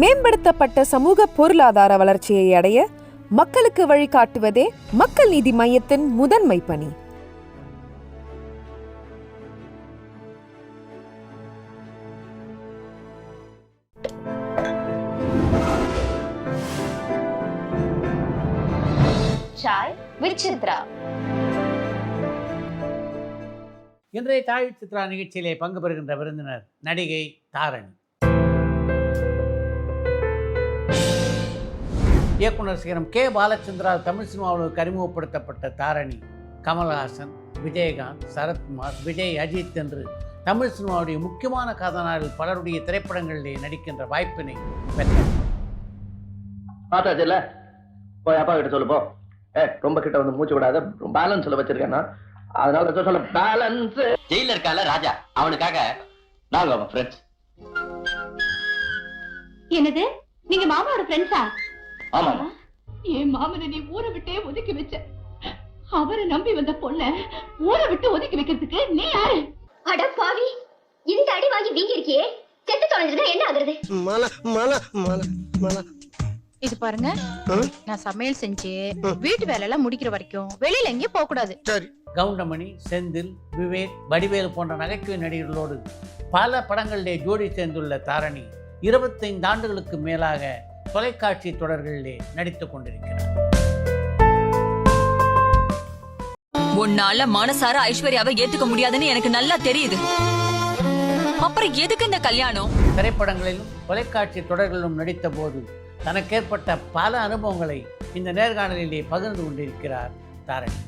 மேம்படுத்தப்பட்ட சமூக பொருளாதார வளர்ச்சியை அடைய மக்களுக்கு வழிகாட்டுவதே மக்கள் நீதி மையத்தின் முதன்மை பணி. சாய் வித் சித்ரா இன்றைய தாய் சித்ரா நிகழ்ச்சியிலே பங்கு பெறுகின்ற விருந்தினர் நடிகை தாரணி. இயக்குனர் சிகரம் கே பாலச்சந்திரா தமிழ் சினிமாவுக்கு அறிமுகப்படுத்தப்பட்ட தாரணி கமல்ஹாசன் விஜயகாந்த் சரத்குமார் விஜய் அஜித் என்று தமிழ் சினிமாவுடைய முக்கியமான கதாநாயகர்கள் பலருடைய திரைப்படங்களிலே நடிக்கின்ற வாய்ப்பினை பெற்றார் பார்த்தாச்சுல்ல போய் அப்பா கிட்ட சொல்லு போ. ஏ ரொம்ப கிட்ட வந்து மூச்சு விடாத பேலன்ஸ்ல வச்சிருக்கேன் நான். அதனால சொல்ல சொல்ல பேலன்ஸ் ஜெயில இருக்கால ராஜா அவனுக்காக நாங்க அவன் ஃப்ரெண்ட்ஸ் என்னது? நீங்க மாமாவோட ஃப்ரெண்ட்ஸா என் மாமனை நீ ஊரை விட்டே ஒதுக்கி வச்ச. அவரை நம்பி வந்த பொண்ண ஊரை விட்டு ஒதுக்கி வைக்கிறதுக்கு நீ யாரு? அட பாவி இந்த அடி வாங்கி வீங்கி இருக்கியே செத்து தொலைஞ்சிருந்தா என்ன ஆகுறது? மலை மலை மலை மலை இது பாருங்க? நான் சமையல் செஞ்சு வீட்டு வேலை எல்லாம் முடிக்கிற வரைக்கும் வெளியில எங்கேயும் போக கூடாது. சரி. கவுண்டமணி செந்தில் விவேக் வடிவேலு போன்ற நகைச்சுவை நடிகர்களோடு பல படங்களிலே ஜோடி சேர்ந்துள்ள தாரணி இருபத்தைந்து ஆண்டுகளுக்கு மேலாக தொலைக்காட்சி தொடர்களிலே நடித்துக் கொண்டிருக்கிறார். உன்னால மனசார ஐஸ்வர்யாவை ஏத்துக்க முடியாதுன்னு எனக்கு நல்லா தெரியுது. அப்புறம் எதுக்கு இந்த கல்யாணம்? திரைப்படங்களிலும் தொலைக்காட்சி தொடர்களிலும் நடித்த போது தனக்கேற்பட்ட பல அனுபவங்களை இந்த நேர்காணலிலே பகிர்ந்து கொண்டிருக்கிறார் தாரணி.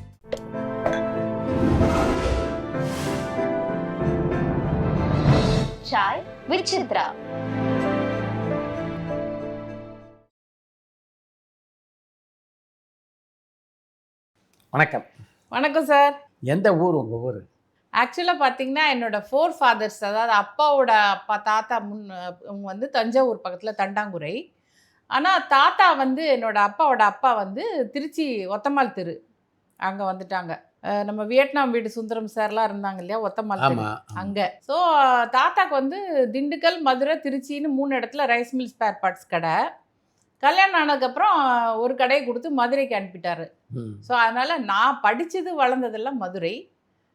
சாய் வித் வணக்கம். வணக்கம் சார். எந்த ஊர் உங்கள் ஊர்? ஆக்சுவலாக பார்த்தீங்கன்னா என்னோட ஃபோர் ஃபாதர்ஸ் அதாவது அப்பாவோட அப்பா தாத்தா முன் அவங்க வந்து தஞ்சாவூர் பக்கத்தில் தண்டாங்குறை. ஆனால் தாத்தா வந்து என்னோட அப்பாவோட அப்பா வந்து திருச்சி ஒத்தமால் தெரு. அங்கே வந்துட்டாங்க. நம்ம வியட்நாம் வீடு சுந்தரம் சார்லாம் இருந்தாங்க இல்லையா ஒத்தமால் அங்கே. ஸோ தாத்தாக்கு வந்து திண்டுக்கல் மதுரை திருச்சின்னு மூணு இடத்துல ரைஸ் மில் ஸ்பேர் பார்ட்ஸ் கடை. கல்யாணம் ஆனதுக்கப்புறம் ஒரு கடையை கொடுத்து மதுரைக்கு அனுப்பிட்டாரு. ஸோ அதனால் நான் படித்தது வளர்ந்ததெல்லாம் மதுரை.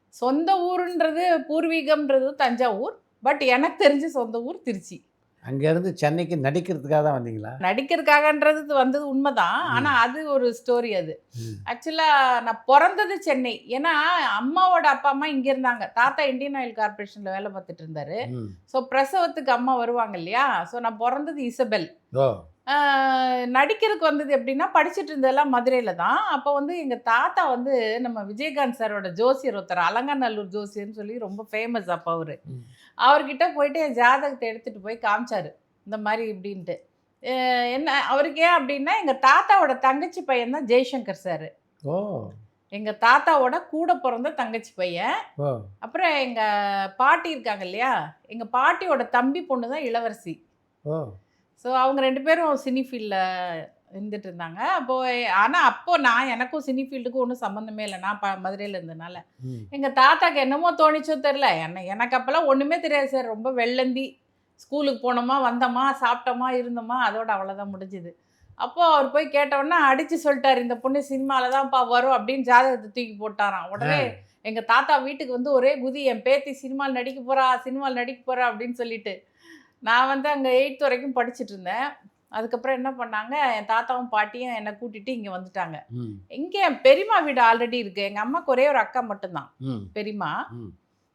சொந்த ஊருன்றது பூர்வீகம்ன்றது தஞ்சாவூர். பட் எனக்கு தெரிஞ்ச சொந்த ஊர் திருச்சி. அங்கேருந்து சென்னைக்கு நடிக்கிறதுக்காக தான் வந்தீங்களா? நடிக்கிறதுக்காகன்றது வந்தது உண்மைதான். ஆனால் அது ஒரு ஸ்டோரி அது. ஆக்சுவலாக நான் பிறந்தது சென்னை. ஏன்னா அம்மாவோட அப்பா அம்மா இங்கே இருந்தாங்க. தாத்தா இந்தியன் ஆயில் கார்பரேஷனில் வேலை பார்த்துட்டு இருந்தாரு. ஸோ பிரசவத்துக்கு அம்மா வருவாங்க இல்லையா? ஸோ நான் பிறந்தது இசபெல். நடிக்கிறதுக்கு வந்தது எப்படின்னா படிச்சுட்டு இருந்ததெல்லாம் மதுரையில் தான். அப்போ வந்து எங்கள் தாத்தா வந்து நம்ம விஜயகாந்த் சாரோட ஜோசியர் ஒருத்தர் அலங்காநல்லூர் ஜோசியர்னு சொல்லி ரொம்ப ஃபேமஸ் அப்போ அவர். அவர்கிட்ட போயிட்டு என் ஜாதகத்தை எடுத்துகிட்டு போய் காமிச்சாரு. இந்த மாதிரி இப்படின்ட்டு. என்ன அவருக்கு ஏன் அப்படின்னா எங்கள் தாத்தாவோட தங்கச்சி பையன் தான் ஜெய்சங்கர் சார். ஓ. எங்கள் தாத்தாவோட கூட பிறந்த தங்கச்சி பையன். அப்புறம் எங்கள் பாட்டி இருக்காங்க இல்லையா? எங்கள் பாட்டியோட தம்பி பொண்ணு தான் இளவரசி. ஸோ அவங்க ரெண்டு பேரும் சினி ஃபீல்டில் இருந்துட்டு இருந்தாங்க அப்போது ஆனால் அப்போ நான் எனக்கும் சினி ஃபீல்டுக்கும் ஒன்றும் சம்மந்தமே இல்லை. நான் ப மதுரையில் இருந்தனால ம். எங்கள் தாத்தாக்கு என்னமோ தோணிச்சோ தெரில என்ன எனக்கு அப்போல்லாம் ஒன்றுமே தெரியாது சார். ரொம்ப வெள்ளந்தி. ஸ்கூலுக்கு போனோமா வந்தோமா சாப்பிட்டோமா இருந்தோமா அதோட அவ்வளோதான் முடிஞ்சுது. அப்போது அவர் போய் கேட்டோன்னே அடித்து சொல்லிட்டார் இந்த பொண்ணு சினிமாவில் தான்ப்பா வரும் அப்படின்னு ஜாதகத்தை தூக்கி போட்டாராம். உடனே எங்கள் தாத்தா வீட்டுக்கு வந்து ஒரே குதி என் பேத்தி சினிமாவில் நடிக்க போகிறா சினிமாவில் நடிக்க போகிறா அப்படின்னு சொல்லிட்டு. நான் வந்து அங்கே எயித் வரைக்கும் படிச்சுட்டு இருந்தேன். அதுக்கப்புறம் என்ன பண்ணாங்க என் தாத்தாவும் பாட்டியும் என்னை கூட்டிட்டு இங்கே வந்துட்டாங்க. இங்கே என் பெரியம்மா வீடு ஆல்ரெடி இருக்குது எங்கள் அம்மாவுக்கு ஒரே ஒரு அக்கா மட்டும்தான். பெரியம்மா.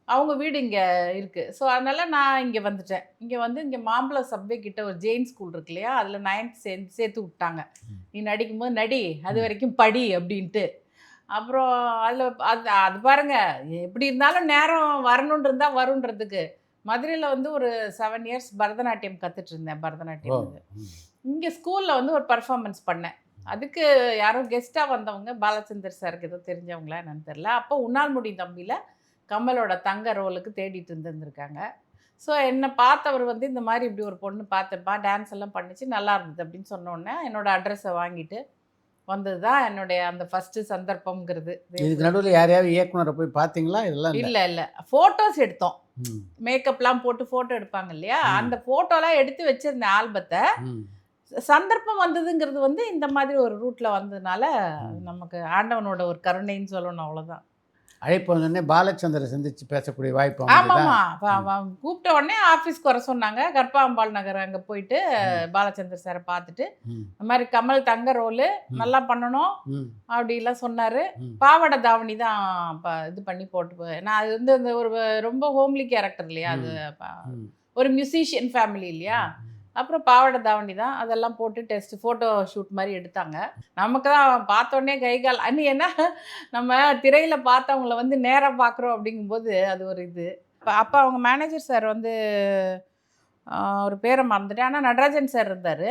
அவங்க வீடு இங்கே இருக்குது ஸோ அதனால் நான் இங்கே வந்துட்டேன். இங்கே வந்து இங்கே மாம்பழம் சப்வே கிட்ட ஒரு ஜெயின் ஸ்கூல் இருக்கு இல்லையா? அதில் நைன்த் சேர்ந்து சேர்த்து விட்டாங்க. நீ நடிக்கும்போது நடி அது வரைக்கும் படி அப்படின்ட்டு. அப்புறம் அதில் அது அது பாருங்க எப்படி இருந்தாலும் நேரம் வரணுன்னு இருந்தால் வருன்றதுக்கு மதுரையில் வந்து ஒரு செவன் இயர்ஸ் பரதநாட்டியம் கற்றுட்டு இருந்தேன் ஓ பரதநாட்டியம் வந்து. இங்கே ஸ்கூலில் வந்து ஒரு பர்ஃபார்மன்ஸ் பண்ணேன். அதுக்கு யாரோ கெஸ்ட்டாக வந்தவங்க பாலச்சந்தர் சாருக்கு ஏதோ தெரிஞ்சவங்களா என்னன்னு தெரில அப்போ உன்னால்முடி தம்பியில் கமலோட தங்க ரோலுக்கு தேடிட்டு இருந்திருந்திருக்காங்க. ஸோ என்னை பார்த்தவர் வந்து இந்த மாதிரி இப்படி ஒரு பொண்ணு பார்த்துப்பா டான்ஸ் எல்லாம் பண்ணிச்சு நல்லா இருந்தது அப்படின்னு சொன்னோடனே என்னோட அட்ரஸை வாங்கிட்டு வந்தது தான் என்னுடைய அந்த ஃபர்ஸ்ட் சந்தர்ப்பம்ங்கிறது. இதுக்கு நடுவில் யாரையாவது இயக்குனரை போய் பார்த்தீங்களா? இதெல்லாம் இல்லை. இல்லை ஃபோட்டோஸ் எடுத்தோம். மேக்கப்லாம் போட்டு ஃபோட்டோ எடுப்பாங்க இல்லையா. அந்த ஃபோட்டோலாம் எடுத்து வச்சிருந்த ஆல்பத்தை. சந்தர்ப்பம் வந்ததுங்கிறது வந்து இந்த மாதிரி ஒரு ரூட்ல வந்ததுனால. நமக்கு ஆண்டவனோட ஒரு கருணைன்னு சொல்லணும் அவ்வளவுதான். அழைப்பு வந்தோடனே பாலச்சந்தரை சந்திச்சு பேசக்கூடிய வாய்ப்பு அவன் கூப்பிட்ட உடனே ஆஃபீஸ்க்கு வர சொன்னாங்க. கர்ப்பாம்பாள் நகர் அங்கே போயிட்டு. பாலச்சந்தர் சாரை பார்த்துட்டு இந்த மாதிரி கமல் தங்க ரோலு. நல்லா பண்ணணும் அப்படிலாம் சொன்னார். பாவாடை தாவணி தான் இது பண்ணி போட்டு நான் அது வந்து அந்த ஒரு ரொம்ப ஹோம்லி கேரக்டர் இல்லையா? அது ஒரு மியூசிஷியன் ஃபேமிலி இல்லையா. அப்புறம் பாவாடை தாவணி தான். அதெல்லாம் போட்டு டெஸ்ட் ஃபோட்டோ ஷூட் மாதிரி எடுத்தாங்க. நமக்கு தான் பார்த்தோன்னே கை கால் அன்னி என்ன? நம்ம திரையில் பார்த்தவங்கள வந்து நேராக பார்க்குறோம் அப்படிங்கும்போது அது ஒரு இது. அப்போ அவங்க மேனேஜர் சார் வந்து ஒரு பேரை மறந்துட்டேன். ஆனால் நடராஜன் சார் இருந்தார்.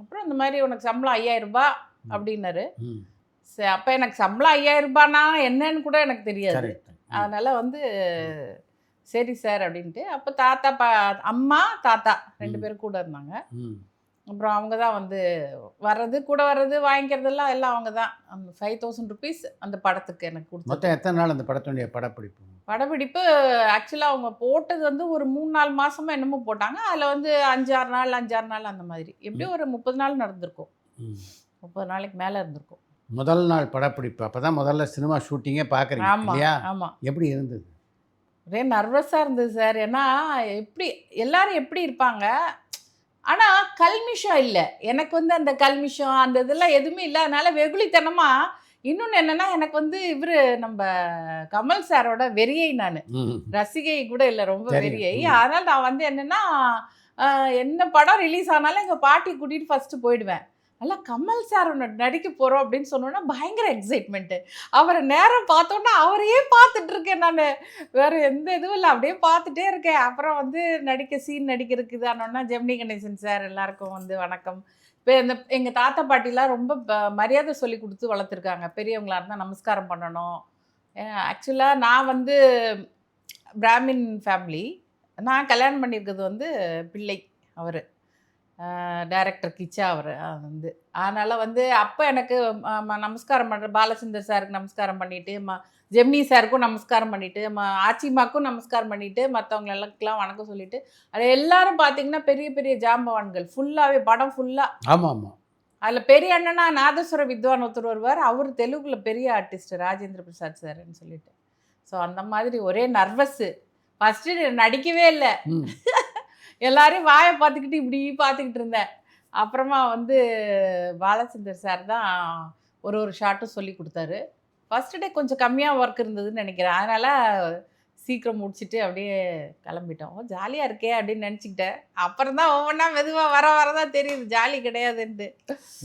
அப்புறம் இந்த மாதிரி உனக்கு சம்பளம் ஐயாயிரம் ரூபாய் அப்படின்னாரு. சரி அப்போ எனக்கு சம்பளம் ஐயாயிரம் ரூபாய்னா என்னன்னு கூட எனக்கு தெரியாது. அதனால வந்து சரி சார் அப்படின்ட்டு அப்போ தாத்தா பா அம்மா தாத்தா ரெண்டு. பேரும் கூட இருந்தாங்க. அப்புறம் அவங்க தான் வந்து வர்றது கூட வர்றது வாங்கிக்கிறதெல்லாம் எல்லாம் அவங்க தான். அந்த ஃபைவ் தௌசண்ட் ருபீஸ் அந்த படத்துக்கு எனக்கு கொடுத்து மொத்தம் எத்தனை நாள் அந்த படத்துடைய படப்பிடிப்பு? படப்பிடிப்பு ஆக்சுவலாக அவங்க போட்டது வந்து ஒரு மூணு நாலு மாசமா என்னமோ போட்டாங்க. அதில் வந்து அஞ்சாறு நாள் அஞ்சாறு நாள் அந்த மாதிரி. எப்படியும் ஒரு முப்பது நாள் நடந்திருக்கும். முப்பது நாளைக்கு மேலே இருந்திருக்கும். முதல் நாள் படப்பிடிப்பு. அப்பதான் முதல்ல சினிமா ஷூட்டிங்கே பார்க்குறீங்க ஆமாம் ஆமாம் எப்படி இருந்தது? ஒரே நர்வஸாக இருந்தது சார் ஏன்னா எப்படி எல்லாரும் எப்படி இருப்பாங்க? ஆனால் கல்மிஷம் இல்லை. எனக்கு வந்து அந்த கல்மிஷம் அந்த இதெல்லாம் எதுவுமே இல்லை. அதனால வெகுளித்தனமாக இன்னொன்று என்னென்னா எனக்கு வந்து இவர் நம்ம கமல் சாரோட வெறியை நான். ரசிகை கூட இல்லை ரொம்ப. வெறியை. அதனால் நான் வந்து என்னென்னா என்ன படம் ரிலீஸ் ஆனாலும் எங்கள் பாட்டி கூட்டிகிட்டு ஃபஸ்ட்டு போயிடுவேன். நல்லா கமல் சார் ஒன்று நடிக்க போகிறோம் அப்படின்னு சொன்னோன்னா பயங்கர எக்ஸைட்மெண்ட்டு அவரை நேரம் பார்த்தோன்னா அவரையே பார்த்துட்டு இருக்கேன் நான். வேறு எந்த இதுவும் இல்லை அப்படியே பார்த்துட்டே இருக்கேன். அப்புறம் வந்து நடிக்க சீன் நடிக்கிறதுக்கு இதானோன்னா ஜெமினி கணேசன் சார் எல்லாருக்கும் வந்து வணக்கம். இப்போ இந்த எங்கள் தாத்தா பாட்டிலாம் ரொம்ப ப- மரியாதை சொல்லி கொடுத்து வளர்த்துருக்காங்க. பெரியவங்களா இருந்தால் நமஸ்காரம் பண்ணணும். ஆக்சுவலாக நான் வந்து பிராமின் ஃபேமிலி நான் கல்யாணம் பண்ணியிருக்கிறது வந்து பிள்ளை அவர். டைரக்டர் கிச்சா அவர். வந்து. அதனால் வந்து அப்போ எனக்கு நமஸ்காரம் பண்ணுற பாலச்சந்தர் சாருக்கு நமஸ்காரம் பண்ணிட்டு ம ஜெமினி சாருக்கும் நமஸ்காரம் பண்ணிட்டு ம ஆச்சிமாக்கும் நமஸ்காரம் பண்ணிட்டு மற்றவங்க எல்லாருக்கெல்லாம் வணக்கம் சொல்லிட்டு அது எல்லாரும் பார்த்தீங்கன்னா பெரிய பெரிய ஜாம்பவான்கள். ஃபுல்லாகவே படம் ஃபுல்லாக ஆமாம். ஆமாம் அதில் பெரிய அண்ணனா நாதஸ்வர வித்வான் ஒருத்தர் வருவார். அவர் தெலுங்குல பெரிய ஆர்டிஸ்ட் ராஜேந்திர பிரசாத் சார்னு சொல்லிட்டு. ஸோ அந்த மாதிரி ஒரே நர்வஸ்ஸு ஃபஸ்ட்டு நடிக்கவே இல்லை. எல்லாரையும் வாயை பார்த்துக்கிட்டு இப்படி பார்த்துக்கிட்டு இருந்தேன். அப்புறமா வந்து பாலச்சந்தர் சார் தான் ஒரு ஒரு ஷாட்டும் சொல்லி கொடுத்தாரு. ஃபஸ்ட்டு டே கொஞ்சம் கம்மியாக ஒர்க் இருந்ததுன்னு நினைக்கிறேன். அதனால் சீக்கிரம் முடிச்சுட்டு அப்படியே கிளம்பிட்டோம். ஜாலியாக இருக்கே அப்படின்னு நினச்சிக்கிட்டேன். அப்புறம் தான் ஒவ்வொன்றா மெதுவாக வர வர தான் தெரியுது. ஜாலி கிடையாதுன்ட்டு.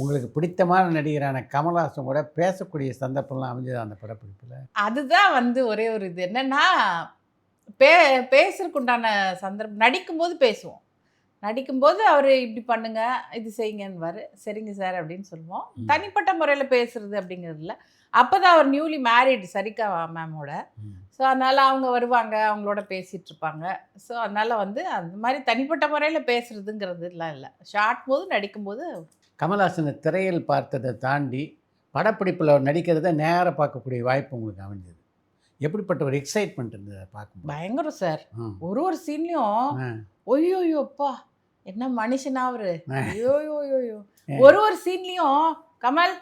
உங்களுக்கு பிடித்தமான நடிகரான கமல்ஹாசன் கூட பேசக்கூடிய சந்தர்ப்பம்லாம் அமைஞ்சது அந்த படப்பிடிப்பில்? அதுதான் வந்து ஒரே ஒரு இது. என்னன்னா பே பேசுறதுக்கு உண்டான சந்தர்ப்பம் நடிக்கும்போது பேசுவோம். நடிக்கும்போது அவர் இப்படி பண்ணுங்க இது செய்யுங்கன்னுவார். சரிங்க சார் அப்படின்னு சொல்லுவோம். தனிப்பட்ட முறையில் பேசுறது அப்படிங்கிறதுல அப்போ தான் அவர் நியூலி மேரிட் சரிகா மேமோட ஸோ அதனால் அவங்க வருவாங்க அவங்களோட பேசிகிட்டு இருப்பாங்க. ஸோ அதனால் வந்து அந்த மாதிரி தனிப்பட்ட முறையில் பேசுறதுங்கிறதுலாம் இல்லை ஷார்ட் போது நடிக்கும்போது கமல்ஹாசனை திரையில் பார்த்ததை தாண்டி படப்பிடிப்பில் நடிக்கிறத நேராக பார்க்கக்கூடிய வாய்ப்பு உங்களுக்கு அமைஞ்சது. எப்படிப்பட்ட ஒரு எக்ஸைட்மெண்ட் இருந்தது பார்க்கும்போது? பயங்கரம் சார். ஒரு ஒரு சீன்லையும். ஒய்யோயோப்பா என்ன மனுஷனா அவரு. ஐயோயோயோ. ஒரு ஒரு சீன்லயும் கமல்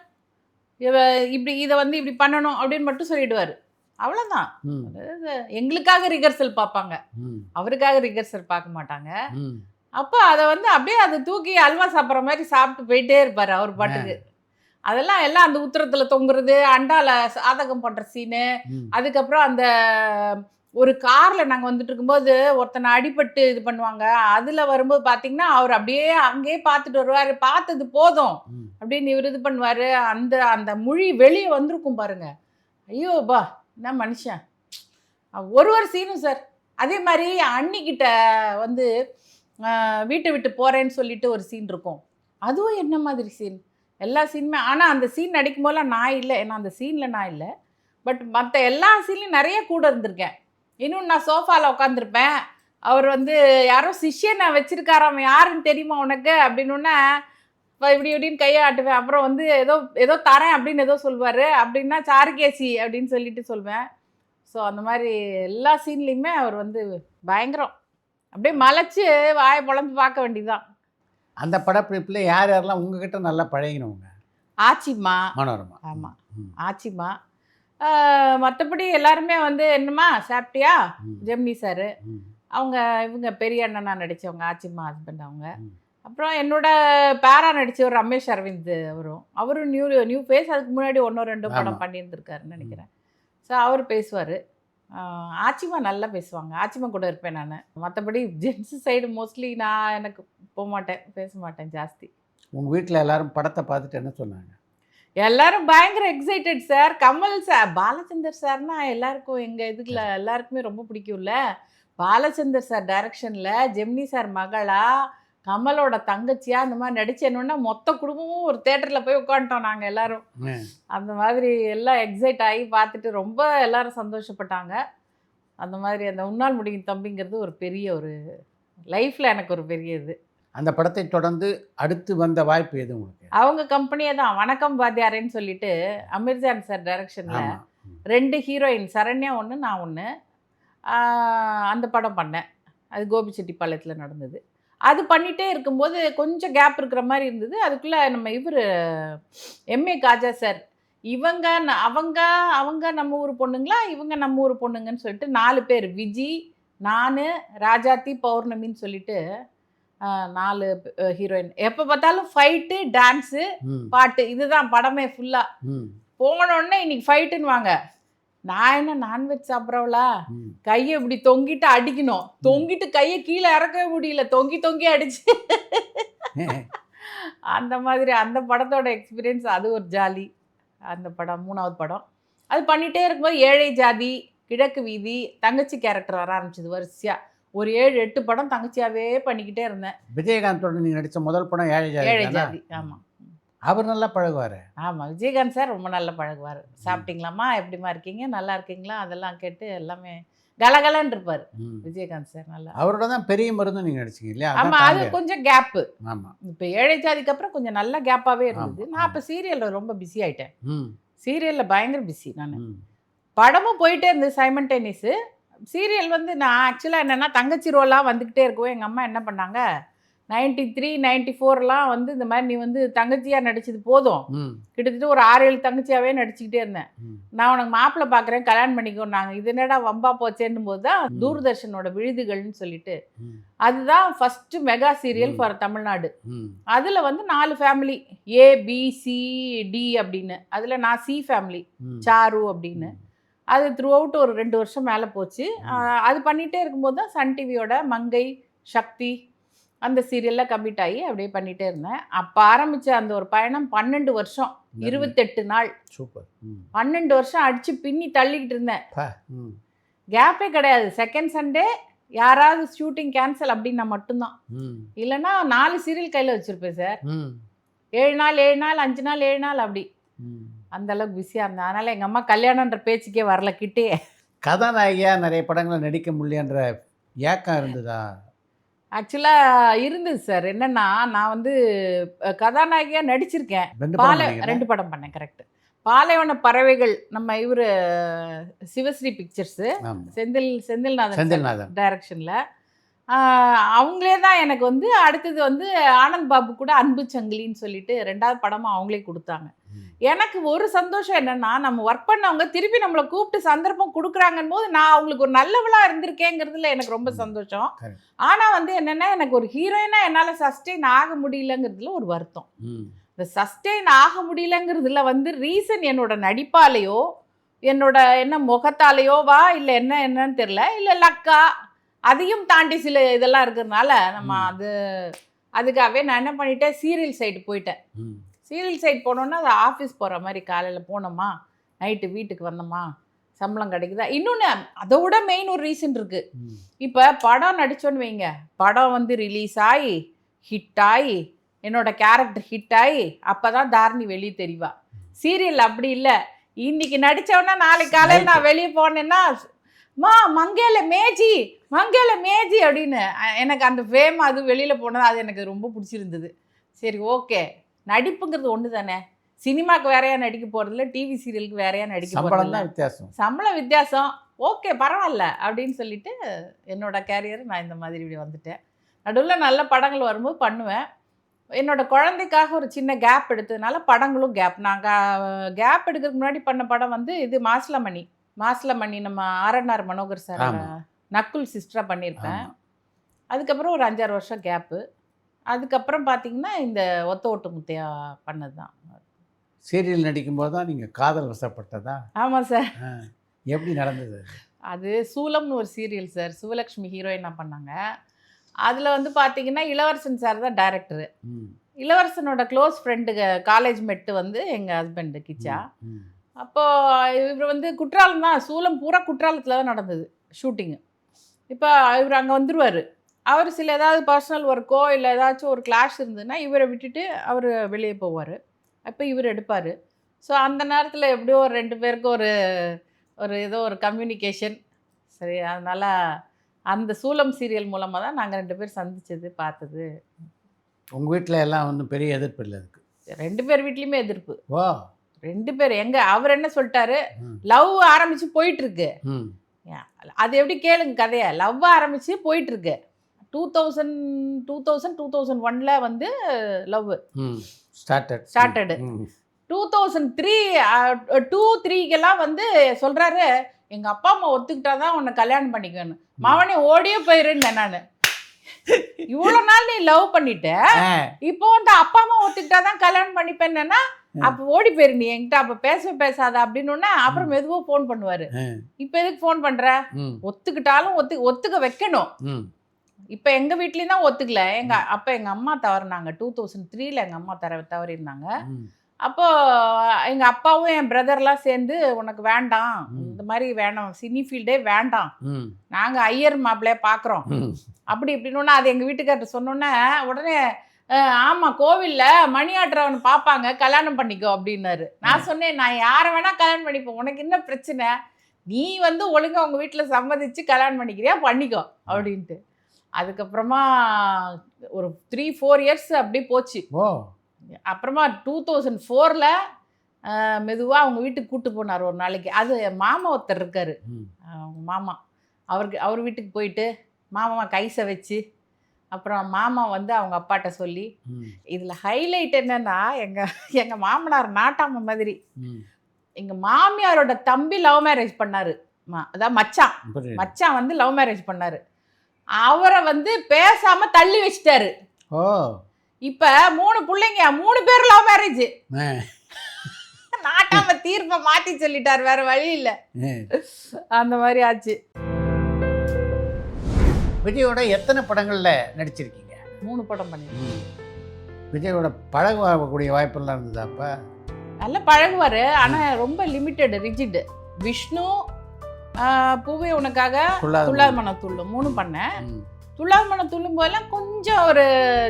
இவ இப்படி இதை வந்து இப்படி பண்ணணும் அப்படின்னு மட்டும் சொல்லிடுவாரு. அவ்வளோதான் அதாவது எங்களுக்காக ரிகர்சல் பார்ப்பாங்க. அவருக்காக ரிகர்சல் பார்க்க மாட்டாங்க. அப்போ அதை வந்து அப்படியே அதை தூக்கி அல்வா சாப்பிட்ற மாதிரி சாப்பிட்டு போயிட்டே இருப்பாரு அவர் பாட்டுக்கு. அதெல்லாம் எல்லாம் அந்த உத்தரத்துல தொங்குறது அண்டால சாதகம் பண்ற சீனு. அதுக்கப்புறம் அந்த ஒரு கார்ல நாங்க வந்துட்டு இருக்கும்போது ஒருத்தனை அடிபட்டு இது பண்ணுவாங்க. அதுல வரும்போது பாத்தீங்கன்னா அவர் அப்படியே அங்கேயே பார்த்துட்டு வருவாரு. பார்த்தது போதும். அப்படின்னு இவர் இது பண்ணுவாரு. அந்த அந்த மொழி வெளியே வந்திருக்கும் பாருங்க. ஐயோ பா என்ன மனுஷன்? ஒரு ஒரு சீனும் சார் அதே மாதிரி அன்னிக்கிட்ட வந்து வீட்டை விட்டு போறேன்னு சொல்லிட்டு ஒரு சீன் இருக்கும். அதுவும் என்ன மாதிரி சீன் எல்லா சீனுமே ஆனால் அந்த சீன் நடிக்கும் போதெல்லாம் நான் இல்லை. ஏன்னா அந்த சீனில் நான் இல்லை. பட் மற்ற எல்லா சீன்லையும் நிறைய கூட இருந்திருக்கேன். இன்னும் நான் சோஃபாவில் உட்காந்துருப்பேன் அவர் வந்து யாரோ சிஷ்யனை வச்சிருக்காராம் யாருன்னு தெரியுமா உனக்கு? அப்படின்னுன்னா இப்போ இப்படி இப்படின்னு கையை ஆட்டுவேன். அப்புறம் வந்து ஏதோ ஏதோ தரேன் அப்படின்னு ஏதோ சொல்லுவார் அப்படின்னா சாருகேசி அப்படின்னு சொல்லிட்டு சொல்வேன். ஸோ அந்த மாதிரி எல்லா சீன்லேயுமே அவர் வந்து பயங்கரம். அப்படியே மலைச்சு வாயை பொழந்து பார்க்க வேண்டியதுதான். அந்த படப்பிடிப்பில் யார் யாரெல்லாம் உங்ககிட்ட நல்லா பழகினவங்க? ஆச்சிம்மா. மனோரமா. ஆமாம். ஆச்சிம்மா. மற்றபடி எல்லாருமே வந்து என்னம்மா சாப்பிட்டியா. ஜெமினி சார். அவங்க இவங்க பெரிய அண்ணனா நடித்தவங்க ஆச்சிம்மா ஹஸ்பண்ட் அவங்க. அப்புறம் என்னோட பேரா நடிச்சவர் ரமேஷ் அரவிந்த் அவரும். அவரும் நியூ நியூ ஃபேஸ் அதுக்கு முன்னாடி ஒன்றோ ரெண்டோ படம். பண்ணியிருந்திருக்காருன்னு நினைக்கிறேன். ஸோ அவர் பேசுவார். ஆச்சிமா நல்லா பேசுவாங்க. ஆச்சிமா கூட இருப்பேன் நான். மற்றபடி ஜென்ஸ் சைடு மோஸ்ட்லி நான் எனக்கு போக மாட்டேன் பேச மாட்டேன் ஜாஸ்தி. உங்கள் வீட்டில் எல்லாரும் படத்தை பார்த்துட்டு என்ன சொன்னாங்க? எல்லாரும் பயங்கர excited sir Kamal sir Balachander சார்னா எல்லாருக்கும் எங்கள் இதுக்குல எல்லாருக்குமே ரொம்ப பிடிக்கும்ல. பாலச்சந்தர் சார் டைரக்ஷனில் ஜெமினி சார் மகளா கமலோட தங்கச்சியா அந்த மாதிரி நடிச்சேன்னா மொத்த குடும்பமும் ஒரு தேட்டரில் போய் உட்காந்துட்டோம் நாங்கள் எல்லாரும். அந்த மாதிரி எல்லாம் எக்ஸைட் ஆகி பார்த்துட்டு ரொம்ப எல்லாரும் சந்தோஷப்பட்டாங்க. அந்த மாதிரி அந்த உன்னால் முடியும் தம்பிங்கிறது ஒரு பெரிய ஒரு லைஃப்பில் எனக்கு ஒரு பெரிய இது. அந்த படத்தை தொடர்ந்து அடுத்து வந்த வாய்ப்பு எது உங்களுக்கு? அவங்க கம்பெனியே தான். வணக்கம் வாத்தியாரேன்னு சொல்லிட்டு அமீர்ஜான் சார் டைரக்ஷனில் ரெண்டு ஹீரோயின் சரண்யா ஒன்று நான் ஒன்று அந்த படம் பண்ணேன். அது கோபிச்செட்டிப்பாளையத்தில் நடந்தது. அது பண்ணிகிட்டே இருக்கும்போது கொஞ்சம் கேப் இருக்கிற மாதிரி இருந்தது. அதுக்குள்ளே நம்ம இவர் எம்ஏ காஜா சார் இவங்க அவங்க அவங்க நம்ம ஊர் பொண்ணுங்களா? இவங்க நம்ம ஊர் பொண்ணுங்கன்னு சொல்லிட்டு நாலு பேர் விஜி நான் ராஜாத்தி பௌர்ணமின்னு சொல்லிட்டு நாலு ஹீரோயின் எப்போ பார்த்தாலும் ஃபைட்டு டான்ஸு பாட்டு இதுதான் படமே ஃபுல்லாக போனோடனே இன்னைக்கு ஃபைட்டுன்னு வாங்க நான் என்ன நான்வெஜ் சாப்பிட்றவளா? கையை இப்படி தொங்கிட்டு அடிக்கணும். தொங்கிட்டு கையை கீழே இறக்கவே முடியல. தொங்கி தொங்கி அடிச்சு. அந்த மாதிரி அந்த படத்தோட எக்ஸ்பீரியன்ஸ் அது ஒரு ஜாலி. அந்த படம் மூணாவது படம். அது பண்ணிகிட்டே இருக்கும்போது ஏழை ஜாதி கிழக்கு வீதி தங்கச்சி கேரக்டர் வர ஆரம்பிச்சது வரிசையா. ஒரு ஏழு எட்டு படம் தங்கச்சியாவே பண்ணிக்கிட்டே இருந்தேன். விஜயகாந்தோட நீங்கள் நடித்த முதல் படம் ஏழை ஏழை ஜாதி தானா? ஜாதி ஆமாம் அவர் நல்லா பழகுவார். ஆமாம் விஜயகாந்த் சார் ரொம்ப நல்லா பழகுவார். சாப்பிட்டீங்களாம்மா? எப்படிம்மா இருக்கீங்க? நல்லா இருக்கீங்களா? அதெல்லாம் கேட்டு எல்லாமே கலகலன்னு இருப்பார். விஜயகாந்த் சார் நல்லா. அவரோட தான் பெரிய மருந்து நீங்கள் நடிச்சீங்க இல்லையா? ஆமா அதான் அது. கொஞ்சம் கேப்பு ஆமாம் இப்போ ஏழை ஜாதிக்கு அப்புறம் கொஞ்சம் நல்ல கேப்பாவே இருந்தது. நான் இப்போ சீரியல்ல ரொம்ப பிஸி ஆயிட்டேன். ம். சீரியல்ல பயங்கர பிஸி நான். படமும் போயிட்டே இருந்தது சைமன் டென்னிஸு சீரியல் வந்து நான் ஆக்சுவலாக என்னென்னா தங்கச்சி ரோலாக வந்துக்கிட்டே இருக்கவும் எங்கள் அம்மா என்ன பண்ணாங்க? நைன்டி த்ரீ நைன்டி ஃபோர்லாம் வந்து இந்த மாதிரி நீ வந்து தங்கச்சியாக நடிச்சது போதும். கிட்டத்தட்ட ஒரு ஆறு ஏழு தங்கச்சியாகவே நடிச்சுக்கிட்டே இருந்தேன். நான் உனக்கு மாப்பிள்ளை பார்க்குறேன் கல்யாணம் பண்ணிக்கோ நாங்கள் இது என்னடா வம்பா போச்சேன்னும் போது தான். தூர்தர்ஷனோட விழுதுகள்னு சொல்லிட்டு. அதுதான் first mega serial. For Tamil Nadu. அதில் வந்து நாலு family A B C D அப்படின்னு. அதில் நான் சி ஃபேமிலி. சாரு அப்படின்னு. அது த்ரூ அவுட் ஒரு ரெண்டு வருஷம் மேலே போச்சு. அது பண்ணிகிட்டே இருக்கும்போது தான் சன் டிவியோட மங்கை சக்தி அந்த சீரியலில் கம்மிட் ஆகி அப்படியே பண்ணிகிட்டே இருந்தேன். அப்போ ஆரம்பித்த அந்த ஒரு பயணம் பன்னெண்டு வருஷம் இருபத்தெட்டு நாள். சூப்பர். பன்னெண்டு வருஷம் அடித்து பின்னி தள்ளிக்கிட்டு இருந்தேன். கேப்பே கிடையாது. செகண்ட் சண்டே யாராவது ஷூட்டிங் கேன்சல் அப்படின்னா மட்டும்தான். இல்லைன்னா நாலு சீரியல் கையில் வச்சுருப்பேன் சார். ஏழு நாள் ஏழு நாள் அஞ்சு நாள் ஏழு நாள் அப்படி. அந்த அளவுக்கு பிஸியாக இருந்தேன். அதனால் எங்கள் அம்மா கல்யாணன்ற பேச்சுக்கே வரல கிட்டே கதாநாயகியாக நிறைய படங்களை நடிக்க முடியன்ற ஏக்கம் இருந்ததா? ஆக்சுவலாக இருந்தது சார் என்னன்னா நான் வந்து கதாநாயகியாக நடிச்சிருக்கேன். பாலை. ரெண்டு படம் பண்ணேன் கரெக்ட் பாலைவன பறவைகள் நம்ம இவர் சிவஸ்ரீ பிக்சர்ஸு செந்தில் செந்தில்நாதன் செந்தில்நாதன். டைரக்ஷனில் அவங்களே தான் எனக்கு வந்து அடுத்தது வந்து ஆனந்த் பாபு கூட அன்பு சங்கிலின்னு சொல்லிட்டு ரெண்டாவது படமும் அவங்களே கொடுத்தாங்க. எனக்கு ஒரு சந்தோஷம் என்னன்னா நம்ம ஒர்க் பண்ணவங்க திருப்பி நம்மளை கூப்பிட்டு சந்தர்ப்பம் கொடுக்குறாங்கன்னு போது நான் அவங்களுக்கு ஒரு நல்லவளா இருந்திருக்கேங்கிறதுல எனக்கு ரொம்ப சந்தோஷம். ஆனால் வந்து என்னென்னா எனக்கு ஒரு ஹீரோயினாக என்னால் சஸ்டெயின் ஆக முடியலங்கிறதுல ஒரு வருத்தம். இந்த சஸ்டெயின் ஆக முடியலங்கிறதுல வந்து ரீசன் என்னோட நடிப்பாலேயோ என்னோட என்ன முகத்தாலேயோ வா இல்லை என்ன என்னன்னு தெரில இல்லை லக்கா அதையும் தாண்டி சில இதெல்லாம் இருக்கிறதுனால நம்ம. அது அதுக்காகவே நான் என்ன பண்ணிட்டேன் சீரியல் சைடு போயிட்டேன். சீரியல் சைடு போனோன்னா அது ஆஃபீஸ் போகிற மாதிரி காலையில் போனோமா? நைட்டு வீட்டுக்கு வந்தோமா? சம்பளம் கிடைக்குதா? இன்னொன்று அதை விட மெயின் ஒரு ரீசன் இருக்குது இப்போ படம் நடிச்சோன்னு வைங்க. படம் வந்து ரிலீஸ் ஆகி ஹிட் ஆகி என்னோட கேரக்டர் ஹிட் ஆகி அப்போ தான் தாரணி வெளியே தெரிவா. சீரியல் அப்படி இல்லை. இன்னைக்கு நடித்தவொன்னா நாளைக்கு காலையில் நான் வெளியே போனேன்னா மா மங்கேல மேஜி மங்கேல மேஜி அப்படின்னு எனக்கு அந்த ஃபேம் அது வெளியில் போனது அது எனக்கு ரொம்ப பிடிச்சிருந்தது. சரி ஓகே நடிப்புங்கிறது ஒன்று தானே சினிமாக்கு வேறையா நடிக்க போகிறதில்ல டிவி சீரியலுக்கு வேறையா நடிக்க சம்பளம் போகிறதில்ல தான் வித்தியாசம். சம்பள வித்தியாசம். ஓகே பரவாயில்ல அப்படின்னு சொல்லிட்டு என்னோட கேரியர் நான் இந்த மாதிரி இப்படி வந்துட்டேன். நடுவில் நல்ல படங்கள் வரும்போது பண்ணுவேன். என்னோட குழந்தைக்காக ஒரு சின்ன கேப் எடுத்ததுனால படங்களும் கேப் நான் கேப் எடுக்கிறதுக்கு முன்னாடி பண்ண படம் வந்து இது மாசிலமணி. மாசிலமணி நம்ம ஆர்என்ஆர் மனோகர் சார். நக்குல் சிஸ்டராக பண்ணியிருப்பேன். அதுக்கப்புறம் ஒரு அஞ்சாறு வருஷம் கேப்பு அதுக்கப்புறம் பார்த்தீங்கன்னா இந்த ஒத்த ஓட்டு முத்தையா பண்ணது தான் சீரியல் நடிக்கும்போது தான் நீங்கள் காதல் வசப்பட்டதா? ஆமாம் சார். எப்படி நடந்தது? அது சூலம்னு ஒரு சீரியல் சார். சிவலக்ஷ்மி ஹீரோயினாக பண்ணாங்க. அதில் வந்து பார்த்தீங்கன்னா இளவரசன் சார் தான் டைரக்டரு. இளவரசனோட க்ளோஸ் ஃப்ரெண்டுக்கு காலேஜ் மெட்டு வந்து எங்கள் ஹஸ்பண்டு கிச்சா. அப்போது இவர் வந்து குற்றாலம் தான் சூலம் பூரா குற்றாலத்தில் தான் நடந்தது ஷூட்டிங்கு. இப்போ இவர் அங்கே வந்துருவார். அவர் சில ஏதாவது பர்சனல் ஒர்க்கோ இல்லை ஏதாச்சும் ஒரு கிளாஷ் இருந்ததுன்னா இவரை விட்டுட்டு அவர் வெளியே போவார். அப்போ இவர் எடுப்பார். ஸோ அந்த நேரத்தில் எப்படியோ ஒரு ரெண்டு பேருக்கு ஒரு ஒரு ஏதோ ஒரு கம்யூனிகேஷன் சரி அதனால் அந்த சூலம் சீரியல் மூலமாக தான் நாங்கள் ரெண்டு பேர் சந்திச்சது பார்த்தது. உங்கள் வீட்டில் எல்லாம் ஒன்றும் பெரிய எதிர்ப்பு இல்லை அதுக்கு? ரெண்டு பேர் வீட்லேயுமே எதிர்ப்பு. ஓ ரெண்டு பேர் எங்க அவர் என்ன சொல்லிட்டாரு. லவ் ஆரம்பிச்சு போயிட்டு இருக்கு. ம். அது எப்படி கேளுங்க கதைய. லவ் ஆரம்பிச்சு போயிட்டு இருக்கு. Two thousand two thousand two thousand ஒன்ல வந்து லவ் ஸ்டார்டட். ம் டூ தௌசண்ட் த்ரீ டூ த்ரீக்கெல்லாம் வந்து சொல்றாரு எங்க அப்பா அம்மா ஒத்துக்கிட்டாதான் உன்னை கல்யாணம் பண்ணிக்கணும். மாவனே ஓடியே போயிருந்தேன் நான். இவ்வளோ நாள் நீ லவ் பண்ணிட்ட. இப்போ வந்து அப்பா அம்மா ஒத்துக்கிட்டாதான் கல்யாணம் பண்ணிப்பேன்னா அப்போ ஓடி போயிரு நீ. என்கிட்ட அப்போ பேச பேசாத அப்படின்னு அப்புறம் மெதுவாக ஃபோன் பண்ணுவாரு. இப்போ எதுக்கு ஃபோன் பண்ற? ஒத்துக்கிட்டாலும் ஒத்து ஒத்துக்க வைக்கணும். இப்போ எங்க வீட்லயும் தான் ஒத்துக்கல. எங்க அப்ப எங்க அம்மா தவறுனாங்க. டூ தௌசண்ட் த்ரீல எங்க அம்மா தர தவறியிருந்தாங்க. அப்போ எங்க அப்பாவும் என் பிரதர்லாம் சேர்ந்து உனக்கு வேண்டாம். இந்த மாதிரி வேண்டாம் சினி ஃபீல்டே வேண்டாம். ம். நாங்க ஐயர் மாப்பிள்ளைய பாக்குறோம். ம். அப்படி இப்படின்னு அது எங்க வீட்டுக்கார்ட்ட சொன்னோன்னே உடனே அஹ், ஆமா கோவில்ல மணி ஆட்டுறவன் பார்ப்பாங்க கல்யாணம் பண்ணிக்கோ அப்படின்னாரு. நான் சொன்னேன் நான் யாரை வேணா கல்யாணம் பண்ணிப்பேன் உனக்கு என்ன பிரச்சனை? நீ வந்து ஒழுங்கா உங்க வீட்டுல சம்மதிச்சு கல்யாணம் பண்ணிக்கிறியா? பண்ணிக்கோ அப்படின்ட்டு. அதுக்கப்புறமா ஒரு த்ரீ ஃபோர் இயர்ஸ் அப்படி போச்சு. அப்புறமா டூ தௌசண்ட் ஃபோரில் மெதுவாக அவங்க வீட்டுக்கு கூட்டு போனார் ஒரு நாளைக்கு. அது மாமா ஒருத்தர் இருக்கார். அவங்க மாமா. அவருக்கு அவர் வீட்டுக்கு போயிட்டு மாமா கைசை வச்சு அப்புறம் மாமா வந்து அவங்க அப்பாட்ட சொல்லி இதில் ஹைலைட் என்னன்னா எங்கள் எங்கள் மாமனார் நாட்டாம மாதிரி. எங்கள் மாமியாரோட தம்பி லவ் மேரேஜ் பண்ணார். அதான் மச்சான். மச்சான் வந்து லவ் மேரேஜ் பண்ணாரு. அவரை வந்து பேசாம தள்ளி வச்சிட்டாரு. ஓ. இப்ப மூணு பிள்ளைங்க மூணு பேர் லவ் மேரேஜ் நாட்டாம தீர்ப்பை மாத்தி சொல்லிட்டார் வேற வழி இல்ல. அந்த மாதிரி ஆச்சு. விஜயோட எத்தனை படங்களில் நடிச்சிருக்கீங்க? மூணு படம் பண்ணி. விஜயோட பழகக்கூடிய வாய்ப்பெல்லாம் இருந்ததா அப்போ? நல்லா பழகுவாரு ஆனா ரொம்ப லிமிட்டெட் ரிஜிட் விஷ்ணு பூவே உனக்காக துள்ளாத மனம் துள்ளும். மூணு பண்ணேன். துள்ளாத மனம் துள்ளும் போதெல்லாம் கொஞ்சம் ஒரு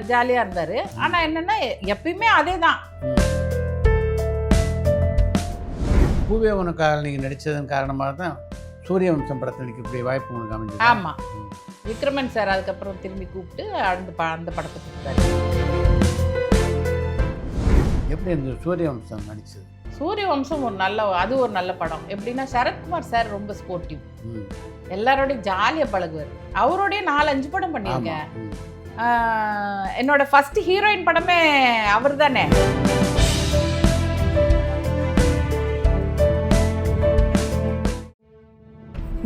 ஜாலியா இருந்தாரு. ஆனா என்னன்னா எப்பயுமே அதே தான் பூவே உனக்காக நீங்கள் நடித்ததன் காரணமாக தான் சூரிய வம்சம் படத்தில் நடிக்கக்கூடிய வாய்ப்பு உங்களுக்கு அமைஞ்சது. ஆமா. விக்ரமன் சார் அதுக்கப்புறம் திரும்பி கூப்பிட்டு அந்த ப- அந்த படத்தை கொடுத்தாரு எப்படி இருந்தது சூரிய வம்சம் நடிச்சது? சூரிய வம்சம் ஒரு நல்ல அது ஒரு நல்ல படம். எப்படின்னா சரத்குமார் சார் ரொம்ப ஸ்போர்ட்டிவ் எல்லாரோடையும் ஜாலியாக பழகுவார். அவரோடய நாலு அஞ்சு படம் பண்ணியிருக்கேன். என்னோட ஃபர்ஸ்ட் ஹீரோயின் படமே அவர் தானே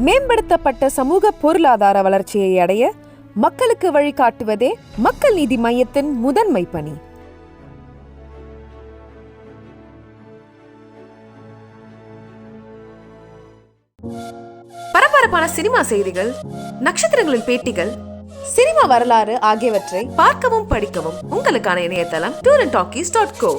மேம்படுத்தப்பட்ட சமூக பொருளாதார வளர்ச்சியை அடைய மக்களுக்கு வழிகாட்டுவதே மக்கள் நீதி மையத்தின் முதன்மை பணி. பரபரப்பான சினிமா செய்திகள் நட்சத்திரங்களின் பேட்டிகள் சினிமா வரலாறு ஆகியவற்றை பார்க்கவும் படிக்கவும் உங்களுக்கான இணையதளம் tour and talkies dot co